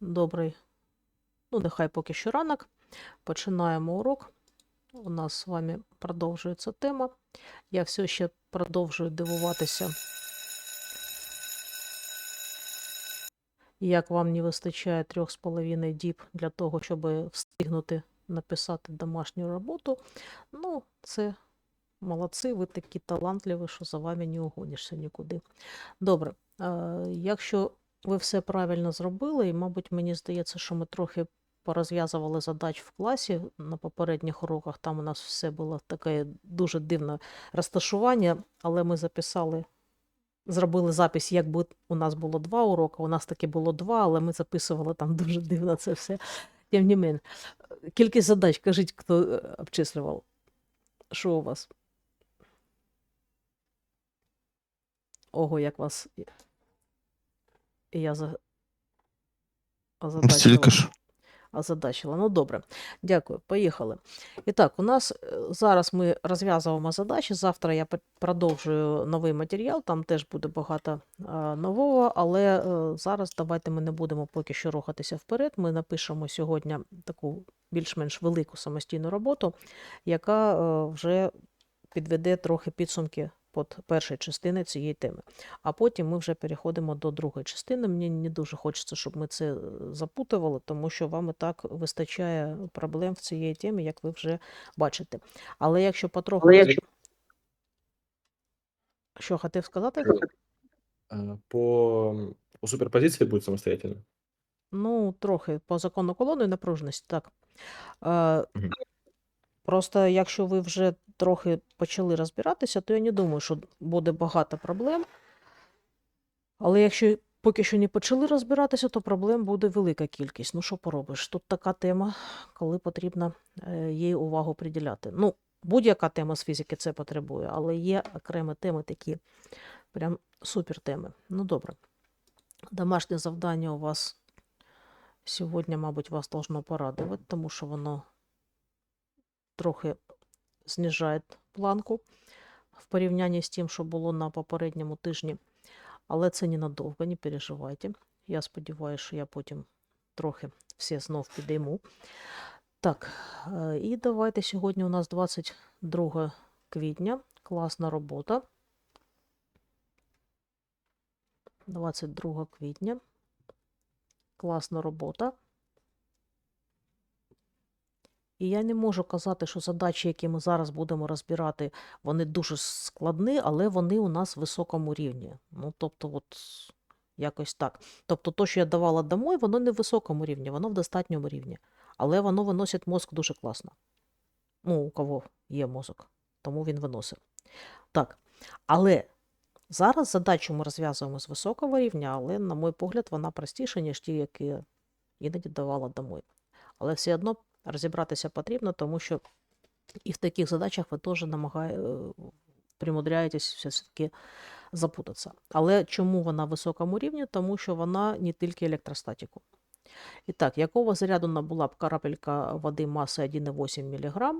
добрий, ну, нехай поки що ранок. Починаємо урок. У нас з вами продовжується тема. Я все ще продовжую дивуватися, як вам не вистачає трьох з половиною діб для того, щоб встигнути написати домашню роботу. Ну, це молодці, ви такі талантливі, що за вами не угонишся нікуди. Добре, е, якщо ви все правильно зробили, і, мабуть, мені здається, що ми трохи порозв'язували задач в класі на попередніх уроках. Там у нас все було таке дуже дивне розташування, але ми записали, зробили запис, якби у нас було два уроки. У нас таки було два, але ми записували там дуже дивно це все. Тим не менш, кількість задач, кажіть, хто е, обчислював. Що у вас? Ого, як вас. І Я за... озадачила. Стільки ж. озадачила. Ну, добре, дякую. Поїхали. І так, у нас е, зараз ми розв'язуємо задачі. Завтра я продовжую новий матеріал, там теж буде багато нового, але е, зараз давайте ми не будемо поки що рухатися вперед. Ми напишемо сьогодні таку більш-менш велику самостійну роботу, яка е, вже підведе трохи підсумки під першої частини цієї теми. А потім ми вже переходимо до другої частини. Мені не дуже хочеться, щоб ми це е, запутували, тому що вам і так вистачає проблем в цієї темі, як ви вже бачите. Але якщо потроху. Що хотів сказати? По м, у суперпозиции будет самостоятельно. Ну, трохи по закону колони і напруженості, так. Е, Мгм. Просто якщо ви вже трохи почали розбиратися, то я не думаю, що буде багато проблем. Але якщо поки що не почали розбиратися, то проблем буде велика кількість. Ну, що поробиш? Тут така тема, коли потрібно е, їй увагу приділяти. Ну, будь-яка тема з фізики це потребує, але є окремі теми такі, прям супер теми. Ну, добре. Домашнє завдання у вас сьогодні, мабуть, вас должно порадувати, тому що воно трохи знижає планку в порівнянні з тим, що було на попередньому тижні. Але це ненадовго, не переживайте. Я сподіваюся, що я потім трохи все знов підійму. Так, е, і давайте сьогодні у нас 22 квітня. Класна робота. 22 квітня. Класна робота. І я не можу казати, що задачі, які ми зараз будемо розбирати, вони дуже складні, але вони у нас в високому рівні. Ну, тобто, от якось так. Тобто, то, що я давала домой, воно не в високому рівні, воно в достатньому рівні. Але воно виносить мозк дуже класно. Ну, у кого є мозок, тому він виносить. Так. Але зараз задачу ми розв'язуємо з високого рівня, але, на мій погляд, вона простіша, ніж ті, які іноді давала домой. Але все одно розібратися потрібно, тому що і в таких задачах ви теж намагає, е, примудряєтесь все-таки запутатися. Але чому вона в високому рівні? Тому що вона не тільки електростатику. І так, якого заряду набула б крапелька води маси 1,8 мг,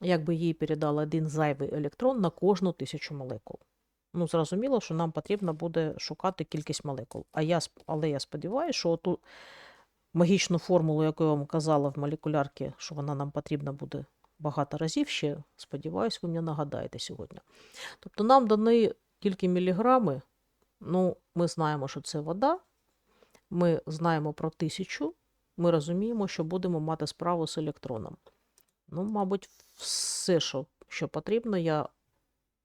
якби їй передали один зайвий електрон на кожну тисячу молекул. Ну, зрозуміло, що нам потрібно буде шукати кількість молекул. А я, але я сподіваюся, що ту магічну формулу, яку я вам казала в молекулярці, що вона нам потрібна буде багато разів ще, сподіваюсь, ви мені нагадаєте сьогодні. Тобто нам дані тільки міліграми, ну, ми знаємо, що це вода, ми знаємо про тисячу, ми розуміємо, що будемо мати справу з електроном. Ну, мабуть, все, що, що потрібно, я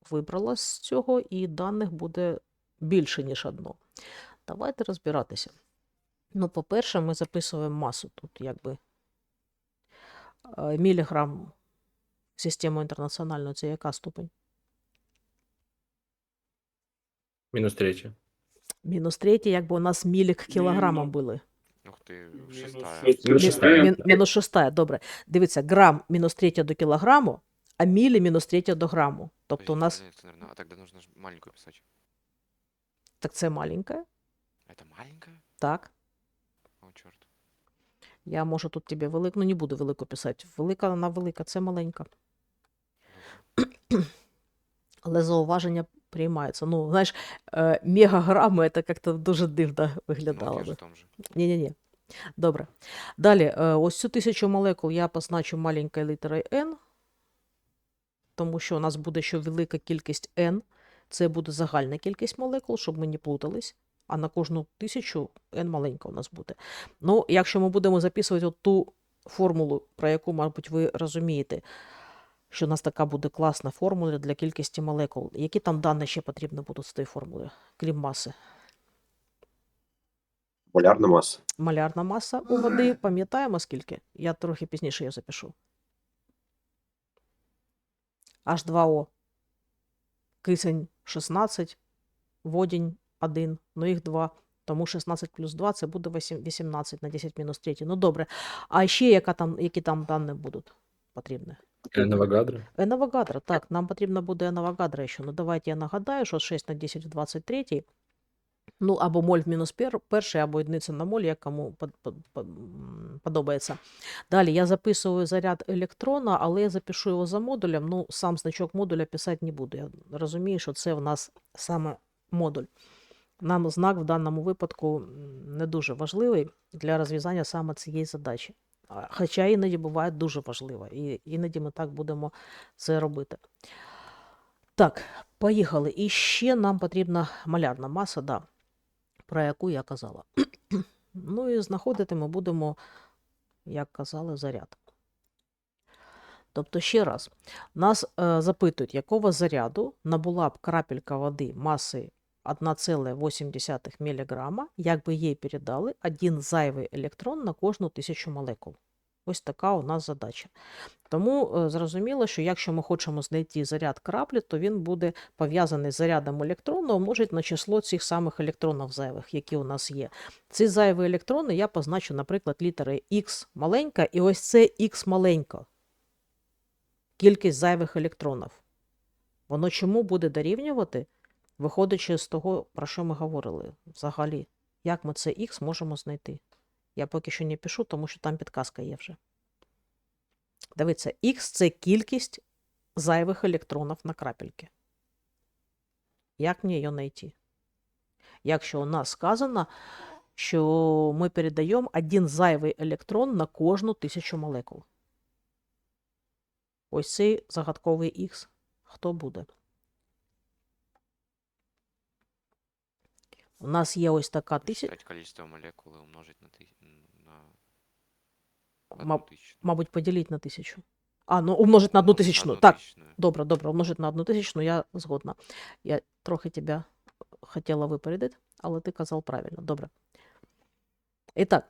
вибрала з цього, і даних буде більше, ніж одно. Давайте розбиратися. Ну, по-перше, ми записуємо масу тут, якби е, міліграм в систему інтернаціональну, це яка ступень? Минус третья. Мінус третій, якби у нас мілік кілограмом Мінус. були. Ух ты, Мінус шестая. Мінус Мі- шестая. мін- мінус шестая, добре. Дивіться, грам мінус третя до кілограму, а мілі мінус третя до граму. Тобто у нас, Подождите, это, наверное, а тогда нужно ж маленькую писать. так це маленьке, Это маленькая? так. Я можу тут тобі велику, ну не буду велику писати. Велика, вона велика, це маленька. Але зауваження приймаються. Ну, знаєш, е, мегаграми це як-то дуже дивно Ну, виглядало же. Ні-ні-ні. Добре. Далі, е, ось цю тисячу молекул я позначу маленькою літерою n, тому що у нас буде ще велика кількість n. Це буде загальна кількість молекул, щоб ми не плутались. А на кожну тисячу n маленька у нас буде. Ну, якщо ми будемо записувати от ту формулу, про яку, мабуть, ви розумієте, що у нас така буде класна формула для кількості молекул. Які там дані ще потрібні будуть з тієї формули, крім маси? Полярна маса. Малярна маса у води, пам'ятаємо скільки? Я трохи пізніше її запишу. H2O. Кисень 16, водінь 1, ну їх 2. Тому 16 плюс 2 це буде 8 18 на 10 мінус 3. Ну добре. А ще яка там, які там дані будуть потрібні? Навигадро. Енавагадра. Так, нам потрібно буде Енавагадра ще. Ну давайте я нагадаю, що 6 на 10 в 23. Ну, або моль в мінус пер, перший, або одиниця на моль, як кому под, под, под, подобається. Далі я записую заряд електрона, але я запишу його за модулем. Ну, сам значок модуля писати не буду. Я розумію, що це в нас саме модуль. Нам знак в даному випадку не дуже важливий для розв'язання саме цієї задачі. Хоча іноді буває дуже важливо, і іноді ми так будемо це робити. Так, поїхали. І ще нам потрібна малярна маса, да, про яку я казала. ну і знаходити ми будемо, як казали, заряд. Тобто, ще раз, нас е, запитують, якого заряду набула б крапелька води маси 1,8 мг, якби їй передали один зайвий електрон на кожну тисячу молекул. Ось така у нас задача. Тому е, зрозуміло, що якщо ми хочемо знайти заряд краплі, то він буде пов'язаний з зарядом електрона, умножить на число цих самих електронів зайвих, які у нас є. Ці зайві електрони я позначу, наприклад, літерою Х маленька, і ось це Х маленька. Кількість зайвих електронів. Воно чому буде дорівнювати, виходячи з того, про що ми говорили взагалі, як ми це Х можемо знайти. Я поки що не пишу, тому що там підказка є вже. Дивіться, Х це кількість зайвих електронів на крапельки. Як мені її знайти? Якщо у нас сказано, що ми передаємо один зайвий електрон на кожну тисячу молекул. Ось цей загадковий Х. Хто буде? У нас є ось така тисяча. Посчитать количество молекул и умножить на, ты... на Ма- одну тысячную. Мабуть, поділіть на тисячу. А, ну умножить на одну Умножить тисячну. одну Так, тысячную. Добре, добре, умножить на одну тисячну, я згодна. Я трохи тебе хотіла випередити, але ти казав правильно. Добре. І так,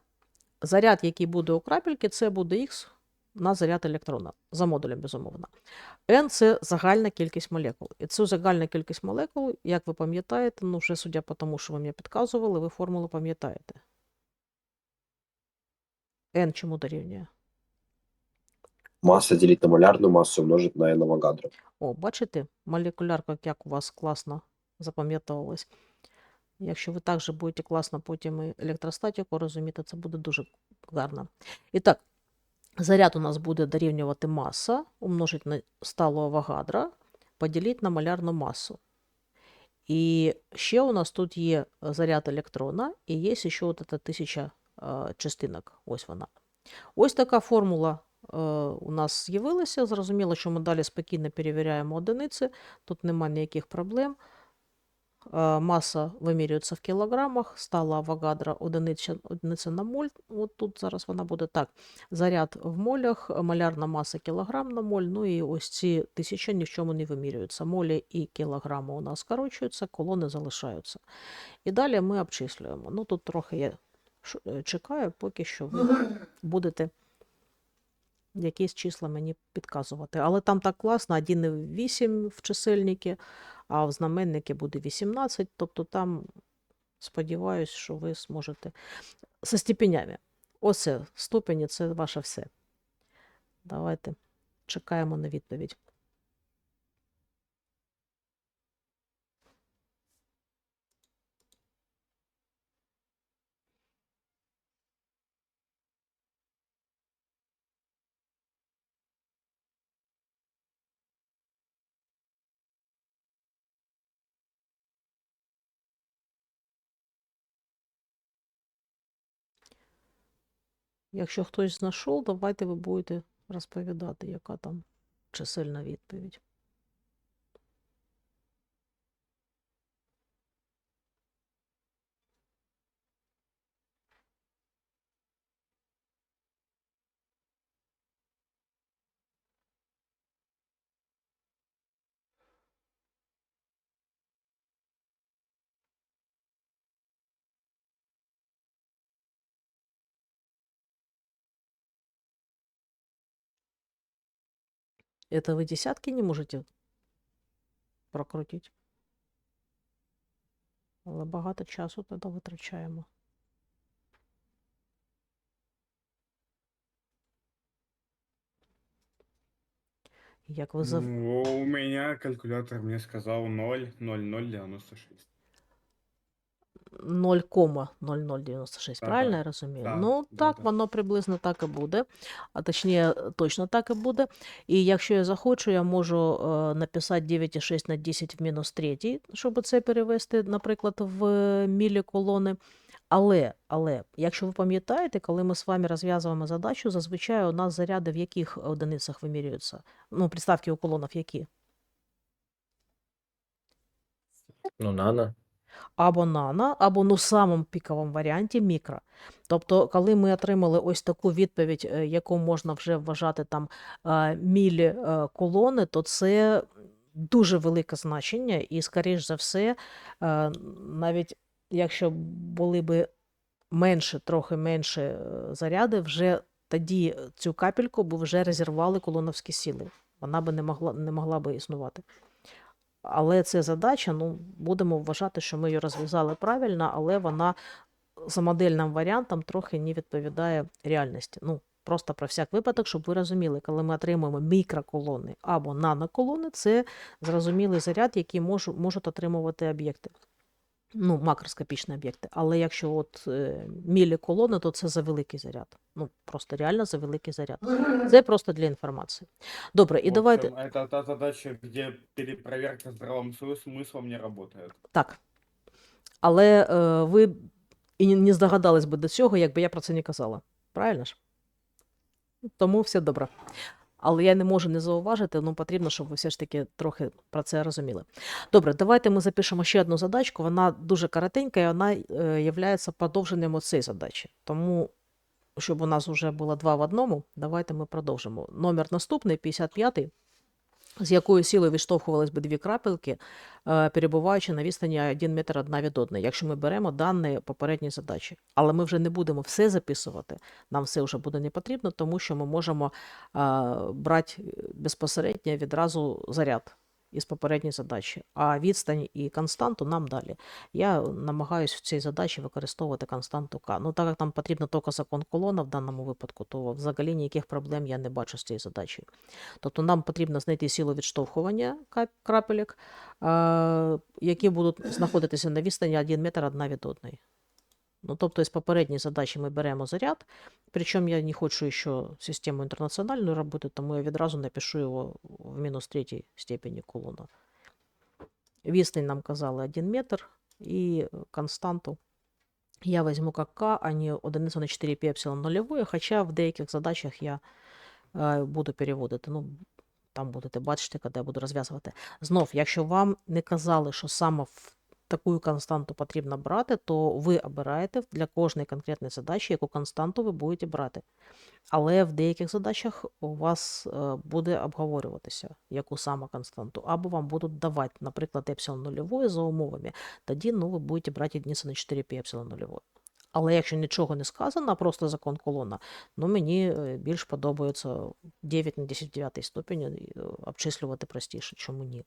заряд, який буде у крапельки, це буде Х на заряд електрона. За модулем, безумовно. N це загальна кількість молекул. І цю загальну кількість молекул, як ви пам'ятаєте, ну вже судя по тому, що ви мені підказували, ви формулу пам'ятаєте. N чому дорівнює? Масса делить на малярную массу умножить на n Авогадро. О, бачите, молекулярка, як у вас класно запам'ятовувалась. Якщо ви також будете класно потім і електростатику розуміти, це буде дуже гарно. І так, заряд у нас буде дорівнювати маса, умножить на сталу Авогадро, поділити на малярну масу. І ще у нас тут є заряд електрона, і є ще от ця тисяча е, частинок. Ось вона. Ось така формула е, у нас з'явилася. Зрозуміло, що ми далі спокійно перевіряємо одиниці, тут немає ніяких проблем. Е, Маса вимірюється в кілограмах, стала Авогадро одиниця, одиниця на моль. От тут зараз вона буде так. Заряд в молях, малярна маса кілограм на моль. Ну і ось ці тисячі ні в чому не вимірюються. Молі і кілограми у нас скорочуються, колони залишаються. І далі ми обчислюємо. Ну тут трохи я е, чекаю, поки що ви будете якісь числа мені підказувати. Але там так класно, 1,8 в чисельники, а в знаменники буде 18, тобто там сподіваюсь, що ви зможете зі степенями. Оце ступені, це ваше все. Давайте чекаємо на відповідь. Якщо хтось знайшов, давайте ви будете розповідати, яка там чисельна відповідь. Это ви десятки не можете прокрутити? Але багато часу тоді витрачаємо. Як ви зав... Ну, у меня калькулятор мне сказал 0,0096. 0,0096, Да, правильно я розумію? Да, ну, да, так, да. воно приблизно так і буде, а точніше, точно так і буде. І якщо я захочу, я можу е, написати 9,6 на 10 в мінус 3, щоб це перевести, наприклад, в мілі колони. Але, але, якщо ви пам'ятаєте, коли ми з вами розв'язуємо задачу, зазвичай у нас заряди в яких одиницях вимірюються? Ну, приставки у колонах які? Ну, нано. Або нано, або ну, самому піковому варіанті мікро. Тобто, коли ми отримали ось таку відповідь, е, яку можна вже вважати там е, мілі е, колони, то це дуже велике значення, і, скоріш за все, навіть якщо були би менше, трохи менше заряди, вже тоді цю капельку б вже розірвали колоновські сили. Вона би не могла, не могла би існувати. Але це задача, ну, будемо вважати, що ми її розв'язали правильно, але вона за модельним варіантом трохи не відповідає реальності. Ну, просто про всяк випадок, щоб ви розуміли, коли ми отримуємо мікроколони або наноколони, це зрозумілий заряд, який можуть отримувати об'єкти Ну, макроскопічні об'єкти. Але якщо от е, міліколони, то це за великий заряд. Ну, просто реально за великий заряд. Це просто для інформації. Добре, і В давайте. общем, Это та задача, где перепроверка здравым смыс- смыслом не работает. Так. Але е, ви і не здогадались би до цього, якби я про це не казала. Правильно ж? Тому все добре. Але я не можу не зауважити, ну потрібно, щоб ви все ж таки трохи про це розуміли. Добре, давайте ми запишемо ще одну задачку. Вона дуже коротенька, і вона е, є продовженням цієї задачі. Тому, щоб у нас вже було два в одному, давайте ми продовжимо. Номер наступний, 55-й. З якою силою відштовхувались би дві крапелки, е, перебуваючи на відстані 1 метр одна від одної, якщо ми беремо дані попередні задачі. Але ми вже не будемо все записувати, нам все вже буде не потрібно, тому що ми можемо е, брати безпосередньо відразу заряд із попередньої задачі, а відстань і константу нам далі. Я намагаюся в цій задачі використовувати константу К. Ну, так як нам потрібно тільки закон колона в даному випадку, то взагалі ніяких проблем я не бачу з цією задачею. Тобто нам потрібно знайти силу відштовхування крапелек, е, які будуть знаходитися на відстані 1 метр одна від одної. Ну, тобто, з попередньої задачі ми беремо заряд, причому я не хочу ще систему інтернаціональну робити, тому я відразу напишу його в мінус третій степені колона. Відстань нам казали 1 метр, і константу я візьму як К, а не одиницю на 4 пі епсилон нульової, хоча в деяких задачах я буду переводити. Ну, там будете бачити, коли я буду розв'язувати. Знов, якщо вам не казали, що саме в таку константу потрібно брати, то ви обираєте для кожної конкретної задачі, яку константу ви будете брати. Але в деяких задачах у вас е, буде обговорюватися, яку саме константу, або вам будуть давати, наприклад, епсилон нульової за умовами, тоді ну, ви будете брати единицю на 4 пі епсилон нульової. Але якщо нічого не сказано, а просто закон колона, ну мені е, більш подобається 9 на 10 в 9 ступені е, обчислювати простіше, чому ні.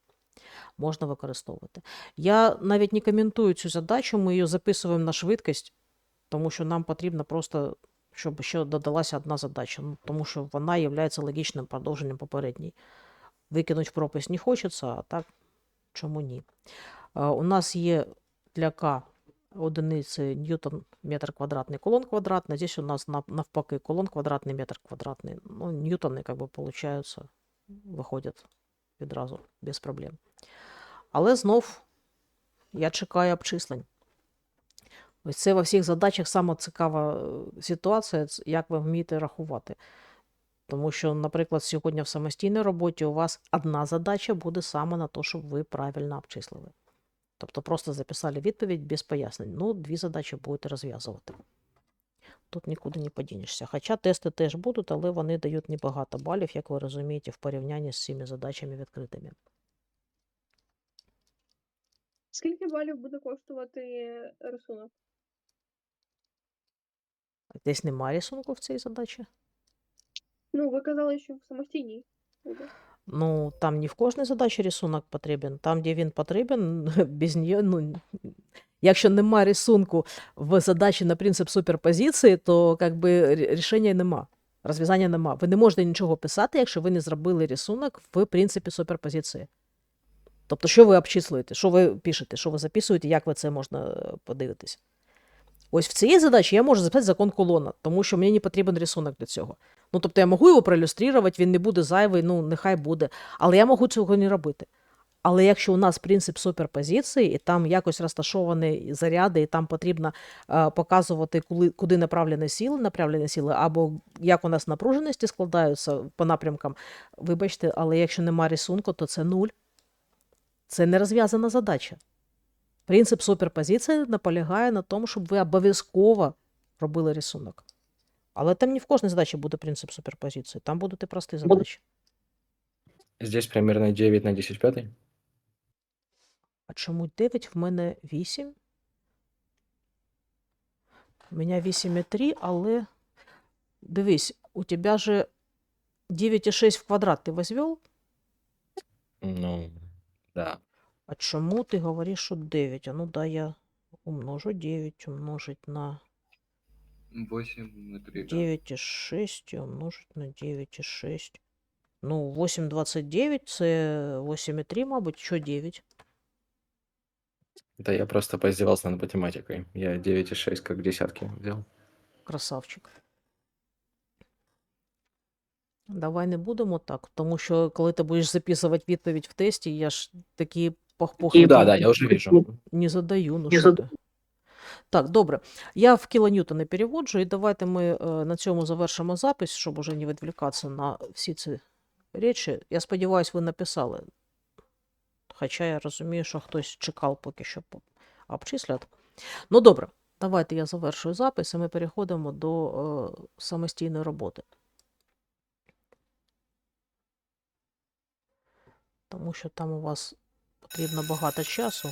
Можна використовувати. Я навіть не коментую цю задачу, ми її записуємо на швидкість, тому що нам потрібно просто, щоб ще додалася одна задача, ну, тому що вона є логічним продовженням попередньої. Викинути в пропасть не хочеться, а так чому ні? У нас є для К одиниці ньютон метр квадратний, колон квадратний. Здесь у нас нав- навпаки колон квадратний, метр квадратний. Ну, ньютони как бы получаються, виходять відразу без проблем. Але знов я чекаю обчислень. Ось це во всіх задачах сама цікава е, ситуація, як ви вмієте рахувати. Тому що, наприклад, сьогодні в самостійній роботі у вас одна задача буде саме на те, щоб ви правильно обчислили. Тобто просто записали відповідь без пояснень. Ну, дві задачі будете розв'язувати. Тут нікуди не подінешся. Хоча тести теж будуть, але вони дають небагато балів, як ви розумієте, в порівнянні з цими задачами відкритими. Скільки балів буде коштувати рисунок? Десь немає рисунку в цій задачі. Ну, ви казали, що в самостійній буде. Ну, там не в кожній задачі рисунок потрібен. Там, де він потрібен, без нього, ну, якщо немає рисунку в задачі на принцип суперпозиції, то как би рішення нема. Розв'язання нема. Ви не можете нічого писати, якщо ви не зробили рисунок в принципі суперпозиції. Тобто, що ви обчислюєте, що ви пишете, що ви записуєте, як ви це можна е, подивитися. Ось в цій задачі я можу записати закон колона, тому що мені не потрібен рисунок для цього. Ну, тобто я можу його проілюструвати, він не буде зайвий, ну нехай буде. Але я можу цього не робити. Але якщо у нас принцип суперпозиції, і там якось розташовані заряди, і там потрібно е, показувати, коли, куди направлені сили, направлені сили, або як у нас напруженості складаються по напрямкам, вибачте, але якщо немає рисунку, то це нуль. Це не розв'язана задача. Принцип суперпозиції наполягає на тому, щоб ви обов'язково робили рисунок. Але там не в кожній задачі буде принцип суперпозиції, там будуть і прості задачі. Здесь примерно 9 на 10 пятый. А чому 9? В мене 8. У мене 8,3, але дивись, у тебе же 9,6 в квадрат ти возвел? Ну, да. А чому ти говориш, що 9? А ну да, я умножу 9 умножить на 8 на 3, да. 9,6 і умножить на 9,6. Ну, 8,29 це 8,3, мабуть, що 9? Да я просто поиздевался над математикой. Я 9,6 как десятки взял. Красавчик. Давай не будемо так, тому що коли ти будеш записувати відповідь в тесті, я ж такі похпохи Да, да, я уже вижу. не задаю. Ну, що ти. Так, добре. Я в кілоньютони переводжу, і давайте ми е, на цьому завершимо запис, щоб уже не відволікатися на всі ці речі. Я сподіваюся, ви написали. Хоча я розумію, що хтось чекав поки що обчислять. Ну, добре, давайте я завершую запис, і ми переходимо до е, самостійної роботи. Тому що там у вас потрібно багато часу.